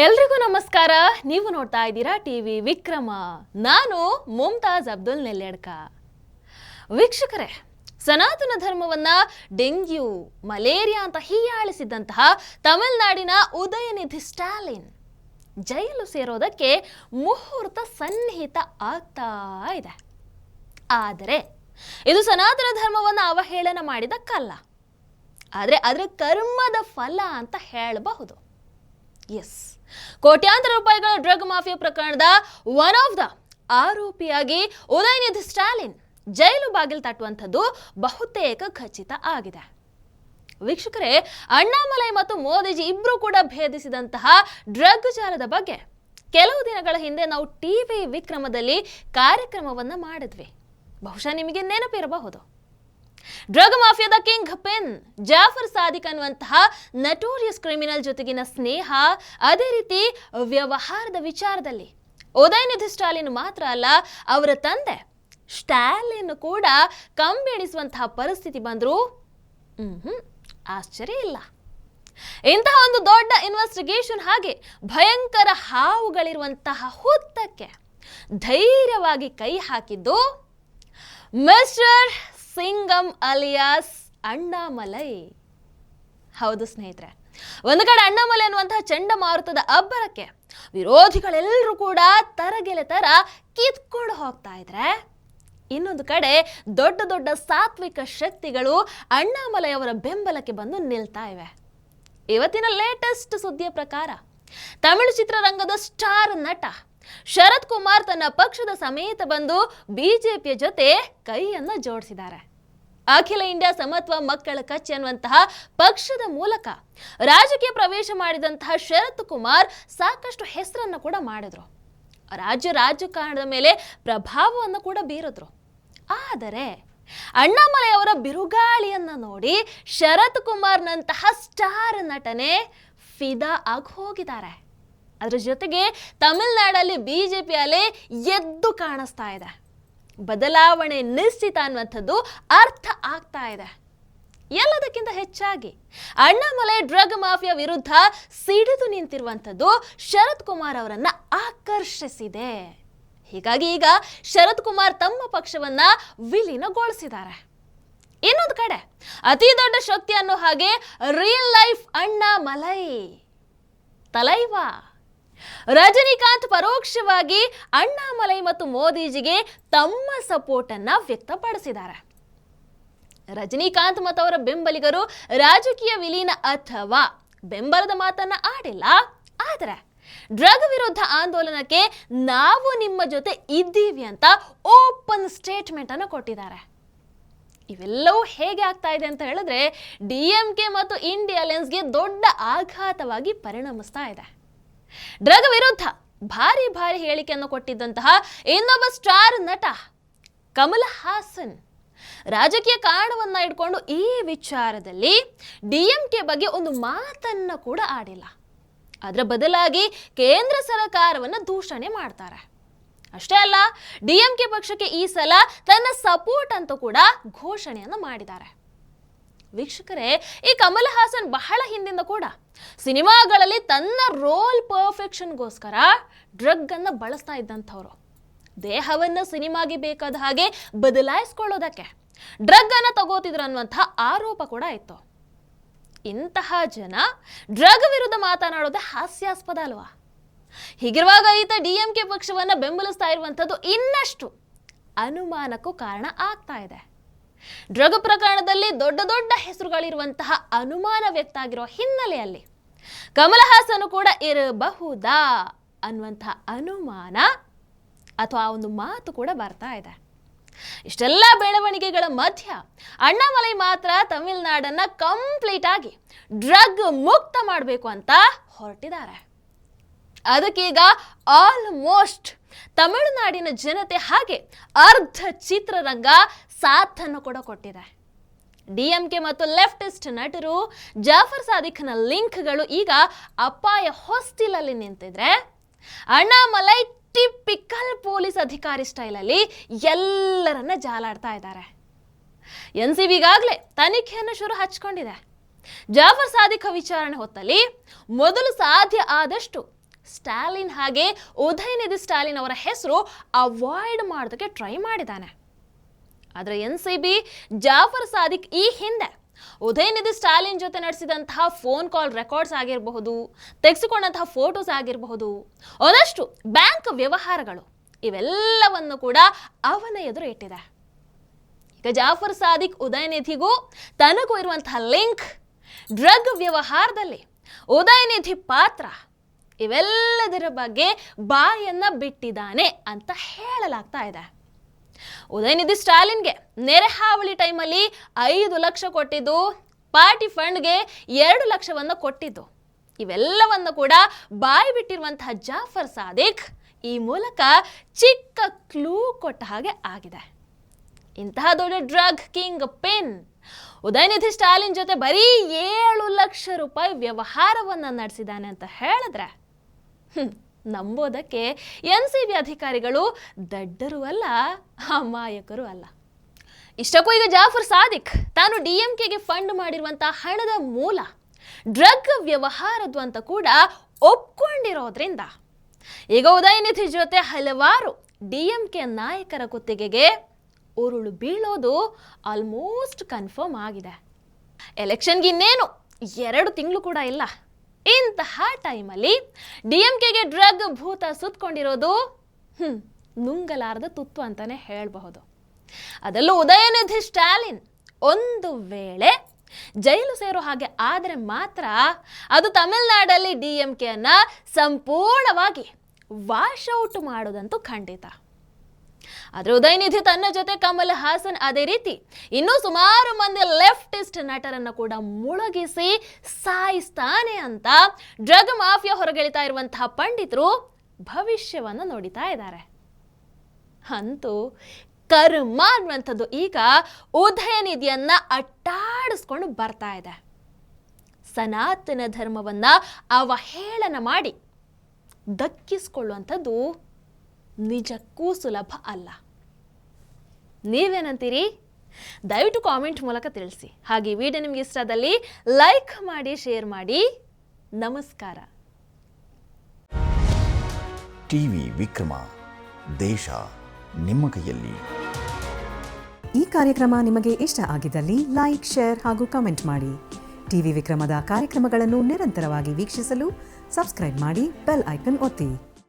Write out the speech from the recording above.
ಎಲ್ರಿಗೂ ನಮಸ್ಕಾರ. ನೀವು ನೋಡ್ತಾ ಇದ್ದೀರಾ ಟಿವಿ ವಿಕ್ರಮ. ನಾನು ಮುಮ್ತಾಜ್ ಅಬ್ದುಲ್ ನೆಲ್ಲೆಡ್ಕ. ವೀಕ್ಷಕರೇ, ಸನಾತನ ಧರ್ಮವನ್ನ ಡೆಂಗ್ಯೂ, ಮಲೇರಿಯಾ ಅಂತ ಹೀಯಾಳಿಸಿದ್ದಂತಹ ತಮಿಳುನಾಡಿನ ಉದಯನಿಧಿ ಸ್ಟಾಲಿನ್ ಜೈಲು ಸೇರೋದಕ್ಕೆ ಮುಹೂರ್ತ ಸನ್ನಿಹಿತ ಆಗ್ತಾ ಇದೆ. ಆದರೆ, ಇದು ಸನಾತನ ಧರ್ಮವನ್ನು ಅವಹೇಳನ ಮಾಡಿದಕ್ಕಲ್ಲ ಆದರೆ, ಅದರ ಕರ್ಮದ ಫಲ ಅಂತ ಹೇಳಬಹುದು. ಎಸ್ ಕೋಟ್ಯಾಂತರ ರೂಪಾಯಿಗಳ ಡ್ರಗ್ ಮಾಫಿಯಾ ಪ್ರಕರಣದ ಒನ್ ಆಫ್ ದ ಆರೋಪಿಯಾಗಿ ಉದಯನಿಧಿ ಸ್ಟಾಲಿನ್ ಜೈಲು ಬಾಗಿಲು ತಟ್ಟುವಂಥದ್ದು ಬಹುತೇಕ ಖಚಿತ ಆಗಿದೆ. ವೀಕ್ಷಕರೇ, ಅಣ್ಣಾಮಲೈ ಮತ್ತು ಮೋದಿಜಿ ಇಬ್ಬರೂ ಕೂಡ ಭೇದಿಸಿದಂತಹ ಡ್ರಗ್ ಜಾಲದ ಬಗ್ಗೆ ಕೆಲವು ದಿನಗಳ ಹಿಂದೆ ನಾವು ಟಿವಿ ವಿಕ್ರಮದಲ್ಲಿ ಕಾರ್ಯಕ್ರಮವನ್ನು ಮಾಡಿದ್ವಿ. ಬಹುಶಃ ನಿಮಗೆ ನೆನಪಿರಬಹುದು. ಡ್ರಗ್ ಮಾಫಿಯಾದ ಕಿಂಗ್ ಪಿನ್, ಜಾಫರ್ ಸಾದಿಕ್ ಅನ್ನುವಂತಹ ನಟೋರಿಯಸ್ ಕ್ರಿಮಿನಲ್ ಜೊತೆಗಿನ ಸ್ನೇಹ ಅದೇ ರೀತಿ ವ್ಯವಹಾರದ ವಿಚಾರದಲ್ಲಿ. ಉದಯನಿಧಿ ಸ್ಟಾಲಿನ್ ಮಾತ್ರ ಅಲ್ಲ, ಅವರ ತಂದೆ ಸ್ಟಾಲಿನ್ ಕೂಡ ಕಂಬೆಣಿಸುವಂತಹ ಪರಿಸ್ಥಿತಿ ಬಂದರೂ ಹ್ಮ್ ಆಶ್ಚರ್ಯ ಇಲ್ಲ. ಇಂತಹ ಒಂದು ದೊಡ್ಡ ಇನ್ವೆಸ್ಟಿಗೇಷನ್ ಹಾಗೆ ಭಯಂಕರ ಹಾವುಗಳಿರುವಂತಹ ಹುತ್ತಕ್ಕೆ ಧೈರ್ಯವಾಗಿ ಕೈ ಹಾಕಿದ್ದು ಮಿಸ್ಟರ್ ಸಿಂಗಂ ಅಲಿಯಾಸ್ ಅಣ್ಣಾಮಲೈ. ಹೌದು ಸ್ನೇಹಿತರೆ, ಒಂದು ಕಡೆ ಅಣ್ಣಾಮಲೈ ಅನ್ನುವಂತಹ ಚಂಡಮಾರುತದ ಅಬ್ಬರಕ್ಕೆ ವಿರೋಧಿಗಳೆಲ್ಲರೂ ಕೂಡ ತರಗೆಲೆ ತರ ಕಿತ್ಕೊಂಡು ಹೋಗ್ತಾ ಇದ್ರೆ, ಇನ್ನೊಂದು ಕಡೆ ದೊಡ್ಡ ದೊಡ್ಡ ಸಾತ್ವಿಕ ಶಕ್ತಿಗಳು ಅಣ್ಣಾಮಲೈ ಅವರ ಬೆಂಬಲಕ್ಕೆ ಬಂದು ನಿಲ್ತಾ ಇವೆ. ಇವತ್ತಿನ ಲೇಟೆಸ್ಟ್ ಸುದ್ದಿಯ ಪ್ರಕಾರ, ತಮಿಳು ಚಿತ್ರರಂಗದ ಸ್ಟಾರ್ ನಟ ಶರತ್ ಕುಮಾರ್ ತನ್ನ ಪಕ್ಷದ ಸಮೇತ ಬಂದು ಬಿಜೆಪಿಯ ಜೊತೆ ಕೈಯನ್ನ ಜೋಡಿಸಿದ್ದಾರೆ. ಅಖಿಲ ಇಂಡಿಯಾ ಸಮತ್ವ ಮಕ್ಕಳ ಕಚ್ ಎನ್ನುವಂತಹ ಪಕ್ಷದ ಮೂಲಕ ರಾಜಕೀಯ ಪ್ರವೇಶ ಮಾಡಿದಂತಹ ಶರತ್ ಕುಮಾರ್ ಸಾಕಷ್ಟು ಹೆಸರನ್ನು ಕೂಡ ಮಾಡಿದ್ರು. ರಾಜ್ಯ ರಾಜಕಾರಣದ ಮೇಲೆ ಪ್ರಭಾವವನ್ನು ಕೂಡ ಬೀರಿದ್ರು. ಆದರೆ ಅಣ್ಣಾಮಲೈ ಅವರ ಬಿರುಗಾಳಿಯನ್ನ ನೋಡಿ ಶರತ್ ಕುಮಾರ್ನಂತಹ ಸ್ಟಾರ್ ನಟನೆ ಫಿದಾ ಆಗಿ ಹೋಗಿದ್ದಾರೆ. ಅದ್ರ ಜೊತೆಗೆ ತಮಿಳುನಾಡಲ್ಲಿ ಪಿ ಅಲೆ ಎದ್ದು ಕಾಣಿಸ್ತಾ ಇದೆ. ಬದಲಾವಣೆ ನಿಶ್ಚಿತ ಅನ್ನುವಂಥದ್ದು ಅರ್ಥ ಆಗ್ತಾ ಇದೆ. ಎಲ್ಲದಕ್ಕಿಂತ ಹೆಚ್ಚಾಗಿ ಅಣ್ಣಾಮಲೈ ಡ್ರಗ್ ಮಾಫಿಯಾ ವಿರುದ್ಧ ಸಿಡಿದು ನಿಂತಿರುವಂಥದ್ದು ಶರತ್ ಕುಮಾರ್ ಅವರನ್ನ ಆಕರ್ಷಿಸಿದೆ. ಹೀಗಾಗಿ ಈಗ ಶರತ್ ಕುಮಾರ್ ತಮ್ಮ ಪಕ್ಷವನ್ನ ವಿಲೀನಗೊಳಿಸಿದ್ದಾರೆ. ಇನ್ನೊಂದು ಕಡೆ ಅತಿ ದೊಡ್ಡ ಶಕ್ತಿ ಅನ್ನೋ ಹಾಗೆ ರಿಯಲ್ ಲೈಫ್ ಅಣ್ಣಾಮಲೈ. ತಲೈವಾ. ರಜನಿಕಾಂತ್ ಪರೋಕ್ಷವಾಗಿ ಅಣ್ಣಾಮಲೈ ಮತ್ತು ಮೋದಿಜಿಗೆ ತಮ್ಮ ಸಪೋರ್ಟ್ ಅನ್ನ ವ್ಯಕ್ತಪಡಿಸಿದ್ದಾರೆ. ರಜನಿಕಾಂತ್ ಮತ್ತು ಅವರ ಬೆಂಬಲಿಗರು ರಾಜಕೀಯ ವಿಲೀನ ಅಥವಾ ಬೆಂಬಲದ ಮಾತನ್ನ ಆಡಿಲ್ಲ. ಆದರೆ ಡ್ರಗ್ ವಿರುದ್ಧ ಆಂದೋಲನಕ್ಕೆ ನಾವು ನಿಮ್ಮ ಜೊತೆ ಇದ್ದೀವಿ ಅಂತ ಓಪನ್ ಸ್ಟೇಟ್ಮೆಂಟ್ ಅನ್ನು ಕೊಟ್ಟಿದ್ದಾರೆ. ಇವೆಲ್ಲವೂ ಹೇಗೆ ಆಗ್ತಾ ಇದೆ ಅಂತ ಹೇಳಿದ್ರೆ ಡಿ ಎಂ ಕೆ ಮತ್ತು ಇಂಡಿಯಾ ಗೆ ದೊಡ್ಡ ಆಘಾತವಾಗಿ ಪರಿಣಮಿಸ್ತಾ ಇದೆ. ಡ್ರಗ್ ವಿರುದ್ಧ ಭಾರಿ ಭಾರಿ ಹೇಳಿಕೆಯನ್ನು ಕೊಟ್ಟಿದ್ದಂತಹ ಇನ್ನೊಬ್ಬ ಸ್ಟಾರ್ ನಟ ಕಮಲ್ ಹಾಸನ್. ರಾಜಕೀಯ ಕಾರಣವನ್ನ ಇಟ್ಕೊಂಡು ಈ ವಿಚಾರದಲ್ಲಿ ಡಿಎಂಕೆ ಬಗ್ಗೆ ಒಂದು ಮಾತನ್ನ ಕೂಡ ಆಡಿಲ್ಲ. ಅದರ ಬದಲಾಗಿ ಕೇಂದ್ರ ಸರ್ಕಾರವನ್ನು ದೂಷಣೆ ಮಾಡ್ತಾರೆ. ಅಷ್ಟೇ ಅಲ್ಲ ಡಿಎಂಕೆ ಪಕ್ಷಕ್ಕೆ ಈ ಸಲ ತನ್ನ ಸಪೋರ್ಟ್ ಅಂತ ಕೂಡ ಘೋಷಣೆಯನ್ನು ಮಾಡಿದ್ದಾರೆ. ವೀಕ್ಷಕರೇ, ಈ ಕಮಲ್ ಹಾಸನ್ ಬಹಳ ಹಿಂದಿಂದ ಕೂಡ ಸಿನಿಮಾಗಳಲ್ಲಿ ತನ್ನ ರೋಲ್ ಪರ್ಫೆಕ್ಷನ್ಗೋಸ್ಕರ ಡ್ರಗ್ ಅನ್ನ ಬಳಸ್ತಾ ಇದ್ದಂಥವ್ರು. ದೇಹವನ್ನು ಸಿನಿಮಾಗೆ ಬೇಕಾದ ಹಾಗೆ ಬದಲಾಯಿಸ್ಕೊಳ್ಳೋದಕ್ಕೆ ಡ್ರಗ್ ಅನ್ನ ತಗೋತಿದ್ರು ಅನ್ನುವಂಥ ಆರೋಪ ಕೂಡ ಇತ್ತು. ಇಂತಹ ಜನ ಡ್ರಗ್ ವಿರುದ್ಧ ಮಾತನಾಡೋದೇ ಹಾಸ್ಯಾಸ್ಪದ ಅಲ್ವಾ? ಹೀಗಿರುವಾಗ ಈತ ಡಿ ಎಂ ಕೆ ಪಕ್ಷವನ್ನು ಬೆಂಬಲಿಸ್ತಾ ಇರುವಂಥದ್ದು ಇನ್ನಷ್ಟು ಅನುಮಾನಕ್ಕೂ ಕಾರಣ ಆಗ್ತಾ ಇದೆ. ಡ್ರಗ್ ಪ್ರಕರಣದಲ್ಲಿ ದೊಡ್ಡ ದೊಡ್ಡ ಹೆಸರುಗಳಿರುವಂತಹ ಅನುಮಾನ ವ್ಯಕ್ತ ಆಗಿರೋ ಹಿನ್ನೆಲೆಯಲ್ಲಿ ಕಮಲ್ ಹಾಸನ್ ಕೂಡ ಇರಬಹುದಾ ಅನ್ನುವಂತಹ ಅನುಮಾನ ಅಥವಾ ಆ ಒಂದು ಮಾತು ಕೂಡ ಬರ್ತಾ ಇದೆ. ಇಷ್ಟೆಲ್ಲ ಬೆಳವಣಿಗೆಗಳ ಮಧ್ಯ ಅಣ್ಣಾಮಲೈ ಮಾತ್ರ ತಮಿಳುನಾಡನ್ನ ಕಂಪ್ಲೀಟ್ ಆಗಿ ಡ್ರಗ್ ಮುಕ್ತ ಮಾಡಬೇಕು ಅಂತ ಹೊರಟಿದ್ದಾರೆ. ಅದಕ್ಕೀಗ ಆಲ್ಮೋಸ್ಟ್ ತಮಿಳುನಾಡಿನ ಜನತೆ ಹಾಗೆ ಅರ್ಧ ಚಿತ್ರರಂಗ ಸಾಥನ್ನು ಕೂಡ ಕೊಟ್ಟಿದೆ. ಡಿಎಂಕೆ ಮತ್ತು ಲೆಫ್ಟಿಸ್ಟ್ ನಟರು ಜಾಫರ್ ಸಾದಿಖ್ನ ಲಿಂಕ್ಗಳು ಈಗ ಅಪಾಯ ಹೊಸ್ತಿಲಲ್ಲಿ ನಿಂತಿದ್ರೆ ಅಣ್ಣಾಮಲೈ ಟಿಪಿಕಲ್ ಪೊಲೀಸ್ ಅಧಿಕಾರಿ ಸ್ಟೈಲಲ್ಲಿ ಎಲ್ಲರನ್ನ ಜಾಲಾಡ್ತಾ ಇದ್ದಾರೆ. ಎನ್ ಸಿ ಈಗಾಗಲೇ ತನಿಖೆಯನ್ನು ಶುರು ಹಚ್ಕೊಂಡಿದೆ. ಜಾಫರ್ ಸಾದಿಖ ವಿಚಾರಣೆ ಹೊತ್ತಲ್ಲಿ ಮೊದಲು ಸಾಧ್ಯ ಆದಷ್ಟು ಸ್ಟಾಲಿನ್ ಹಾಗೆ ಉದಯನಿಧಿ ಸ್ಟಾಲಿನ್ ಅವರ ಹೆಸರು ಅವಾಯ್ಡ್ ಮಾಡೋದಕ್ಕೆ ಟ್ರೈ ಮಾಡಿದ್ದಾನೆ. ಆದರೆ N C B, Jaffer Sadiq ಈ ಹಿಂದೆ ಉದಯನಿಧಿ ಸ್ಟಾಲಿನ್ ಜೊತೆ ನಡೆಸಿದಂತಹ ಫೋನ್ ಕಾಲ್ ರೆಕಾರ್ಡ್ಸ್ ಆಗಿರಬಹುದು, ತೆಗೆಸಿಕೊಂಡಂತಹ ಫೋಟೋಸ್ ಆಗಿರಬಹುದು, ಒಂದಷ್ಟು ಬ್ಯಾಂಕ್ ವ್ಯವಹಾರಗಳು ಇವೆಲ್ಲವನ್ನು ಕೂಡ ಅವನ ಎದುರು ಇಟ್ಟಿದೆ. ಈಗ ಜಾಫರ್ ಸಾದಿಕ್ ಉದಯನಿಧಿಗೂ ತನಗೂ ಇರುವಂತಹ ಲಿಂಕ್ ಡ್ರಗ್ ವ್ಯವಹಾರದಲ್ಲಿ ಉದಯನಿಧಿ ಪಾತ್ರ ಇವೆಲ್ಲದರ ಬಗ್ಗೆ ಬಾಯನ್ನ ಬಿಟ್ಟಿದ್ದಾನೆ ಅಂತ ಹೇಳಲಾಗ್ತಾ ಇದೆ. ಉದಯನಿಧಿ ಸ್ಟಾಲಿನ್ಗೆ ನೆರೆ ಹಾವಳಿ ಟೈಮಲ್ಲಿ ಐದು ಲಕ್ಷ ಕೊಟ್ಟಿದ್ದು. ಪಾರ್ಟಿ ಫಂಡ್ಗೆ ಎರಡು ಲಕ್ಷವನ್ನು ಕೊಟ್ಟಿದ್ದು. ಇವೆಲ್ಲವನ್ನು ಕೂಡ ಬಾಯಿ ಬಿಟ್ಟಿರುವಂತಹ ಜಾಫರ್ ಸಾದಿಕ್ ಈ ಮೂಲಕ ಚಿಕ್ಕ ಕ್ಲೂ ಕೊಟ್ಟ ಹಾಗೆ ಆಗಿದೆ. ಇಂತಹ ದೊಡ್ಡ drug kingpin Udhayanidhi Stalin ಜೊತೆ ಬರೀ ಏಳು ಲಕ್ಷ ರೂಪಾಯಿ ವ್ಯವಹಾರವನ್ನು ನಡೆಸಿದ್ದಾನೆ ಅಂತ ಹೇಳಿದ್ರೆ ನಂಬೋದಕ್ಕೆ ಎನ್ ಸಿ ಬಿ ಅಧಿಕಾರಿಗಳು ದಡ್ಡರು ಅಲ್ಲ, ಅಮಾಯಕರು ಅಲ್ಲ. ಇಷ್ಟಕ್ಕೂ ಈಗ ಜಾಫರ್ ಸಾದಿಕ್ ತಾನು ಡಿ ಎಂ ಕೆಗೆ ಫಂಡ್ ಮಾಡಿರುವಂತಹ ಹಣದ ಮೂಲ, ಡ್ರಗ್ ವ್ಯವಹಾರದ್ದು ಅಂತ ಕೂಡ ಒಪ್ಕೊಂಡಿರೋದ್ರಿಂದ. ಈಗ ಉದಯನಿಧಿ ಜೊತೆ ಹಲವಾರು ಡಿ ಎಂ ಕೆ ನಾಯಕರ ಕುತ್ತಿಗೆಗೆ ಉರುಳು ಬೀಳೋದು ಆಲ್ಮೋಸ್ಟ್ ಕನ್ಫರ್ಮ್ ಆಗಿದೆ. ಎಲೆಕ್ಷನ್ಗೆ ಇನ್ನೇನು ಎರಡು ತಿಂಗಳು ಕೂಡ ಇಲ್ಲ. ಇಂತಹ ಟೈಮಲ್ಲಿ ಡಿ ಎಂ ಕೆಗೆ ಡ್ರಗ್ ಭೂತ ಸುತ್ತಕೊಂಡಿರೋದು ಹ್ಞೂ ನುಂಗಲಾರದ ತುತ್ತು ಅಂತಲೇ ಹೇಳಬಹುದು. ಅದರಲ್ಲೂ ಉದಯನಿಧಿ ಸ್ಟಾಲಿನ್ ಒಂದು ವೇಳೆ ಜೈಲು ಸೇರೋ ಹಾಗೆ ಆದರೆ ಮಾತ್ರ ಅದು ತಮಿಳುನಾಡಲ್ಲಿ ಡಿ ಎಂ ಕೆಯನ್ನು ಸಂಪೂರ್ಣವಾಗಿ ಔಟ್ ಮಾಡೋದಂತೂ ಖಂಡಿತ. ಆದ್ರೆ ಉದಯನಿಧಿ ತನ್ನ ಜೊತೆ ಕಮಲ್ ಹಾಸನ್ ಅದೇ ರೀತಿ ಇನ್ನೂ ಸುಮಾರು ಮಂದಿ ಲೆಫ್ಟಿಸ್ಟ್ ನಟರನ್ನ ಕೂಡ ಮುಳುಗಿಸಿ ಸಾಯಿಸ್ತಾನೆ ಅಂತ ಡ್ರಗ್ ಮಾಫಿಯಾ ಹೊರಗೆಳಿತಾ ಇರುವಂತಹ ಪಂಡಿತರು ಭವಿಷ್ಯವನ್ನ ನೋಡಿತಾ ಇದ್ದಾರೆ. ಅಂತೂ ಕರ್ಮ ಅನ್ನುವಂಥದ್ದು ಈಗ ಉದಯನಿಧಿಯನ್ನ ಅಟ್ಟಾಡಿಸ್ಕೊಂಡು ಬರ್ತಾ ಇದೆ. ಸನಾತನ ಧರ್ಮವನ್ನ ಅವಹೇಳನ ಮಾಡಿ ದಕ್ಕಿಸ್ಕೊಳ್ಳುವಂಥದ್ದು ನಿಜಕ್ಕೂ ಸುಲಭ ಅಲ್ಲ. ನೀವೇನಂತೀರಿ? ದಯವಿಟ್ಟು ಕಾಮೆಂಟ್ ಮೂಲಕ ತಿಳಿಸಿ. ಹಾಗೆ ವಿಡಿಯೋ ನಿಮಗೆ ಇಷ್ಟ ಆದಲ್ಲಿ ಲೈಕ್ ಮಾಡಿ ಶೇರ್ ಮಾಡಿ. ನಮಸ್ಕಾರ. ಟಿವಿ ವಿಕ್ರಮ ದೇಶ ನಿಮ್ಮ ಕೈಯಲ್ಲಿ. ಈ ಕಾರ್ಯಕ್ರಮ ನಿಮಗೆ ಇಷ್ಟ ಆಗಿದ್ದಲ್ಲಿ ಲೈಕ್ ಶೇರ್ ಹಾಗೂ ಕಮೆಂಟ್ ಮಾಡಿ. ಟಿವಿ ವಿಕ್ರಮದ ಕಾರ್ಯಕ್ರಮಗಳನ್ನು ನಿರಂತರವಾಗಿ ವೀಕ್ಷಿಸಲು ಸಬ್ಸ್ಕ್ರೈಬ್ ಮಾಡಿ ಬೆಲ್ ಐಕನ್ ಒತ್ತಿ.